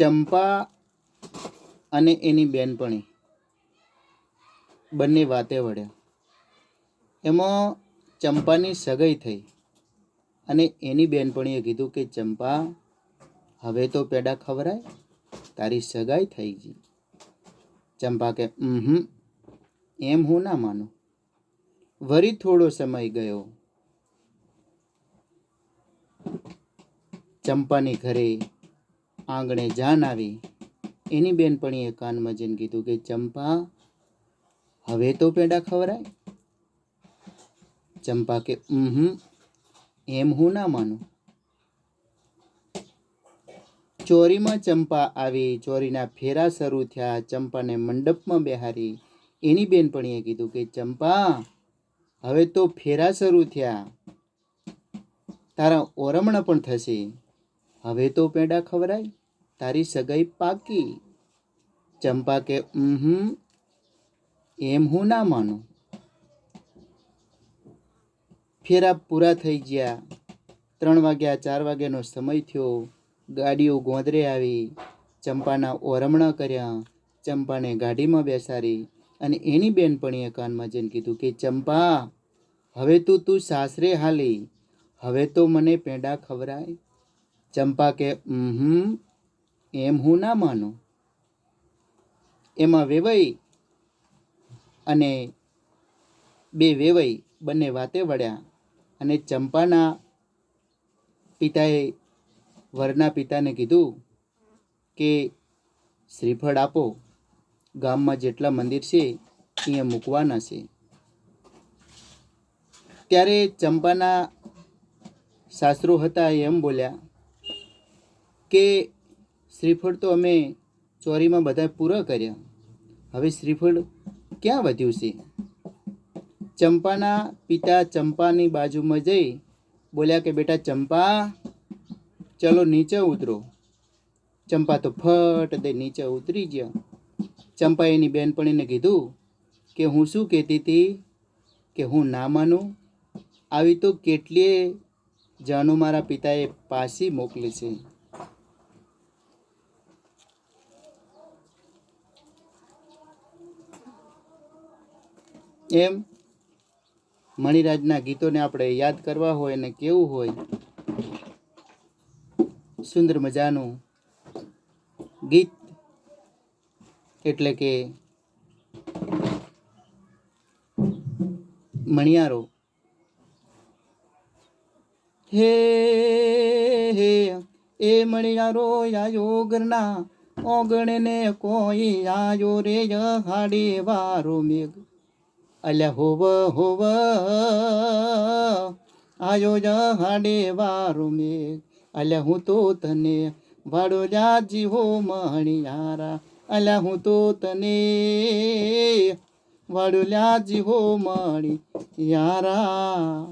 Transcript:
ચંપા અને એની બેનપણી. બંને વાતે વળ્યા. એમાં ચંપાની સગાઈ થઈ અને એની બેનપણીએ કીધું કે, ચંપા, હવે તો પેડા ખવરાય, તારી સગાઈ થઈ ગઈ. ચંપા કે હમ એમ હું ના માનું. વરી થોડો સમય ગયો. ચંપાની ઘરે આંગણે જાન આવી. એની બેનપણીએ કાનમાં જઈને કીધું કે, ચંપા, હવે તો પેડા ખવરાય ચંપા કે હમ એમ હું ના માનું. ચોરીમાં ચંપા આવી, ચોરીના ફેરા શરૂ થયા. ચંપાને મંડપમાં બેહારી. એની બેનપણીએ કીધું કે, ચંપા, હવે તો ફેરા શરૂ થયા. તારા ઓરમણા પણ થશે. હવે તો પેડા ખવરાય તારી સગાઈ પાકી? ચંપા કે હમ એમ હું ના માનું. ફેરા પૂરા થઈ ગયા. ત્રણ વાગ્યા, ચાર વાગ્યાનો સમય થયો. ગાડીઓ ગોંદરે આવી. ચંપાના ઓરમણા કર્યા. ચંપાને ગાડીમાં બેસાડી અને એની બેનપણીએ કાનમાં જઈને કીધું કે, ચંપા, હવે તું તું સાસરે હાલી. હવે તો મને પેંડા ખવરાય ચંપા કે હમ એમ હું ના માનું. એમાં વેવાઈ અને બે વેવાઈ બંને વાતે વળ્યા અને ચંપાના પિતાએ વરના પિતાને કીધું કે શ્રીફળ આપો, ગામમાં જેટલા મંદિર છે અહીંયા મૂકવાના છે. ત્યારે ચંપાના સાસરો હતા એમ બોલ્યા કે શ્રીફળ તો અમે ચોરીમાં બધા પૂરા કર્યા. હવે શ્રીફળ ક્યાં વધ્યું છે? ચંપાના પિતા ચંપાની બાજુમાં જઈ બોલ્યા કે, બેટા ચંપા, ચલો નીચે ઉતરો. ચંપા તો ફટ દે નીચે ઉતરી ગયા. ચંપા એની બહેનપણીને કીધું કે, હું શું કહેતી હતી કે, હું ના માનું? આવી તો કેટલીય જાનો મારા પિતાએ પાછી મોકલી છે. એમ મણિરાજના ગીતોને આપણે યાદ કરવા હોય અને કેવું હોય, સુંદર મજાનું ગીત એટલે કે મણિયારો. હે હે, એ મણિયારો આયો ઘરના ઓગણે ને કોઈ આયો રે હાડી વારો મેઘ. અલ્યા હોવ હોવ. આયો જ હાડે વારો મે અલ્યા હું તો તને વાડો જાજી હો મણિયારા. અલ્યા હું તો તને વાડો લ્યાજી હો મણી યારા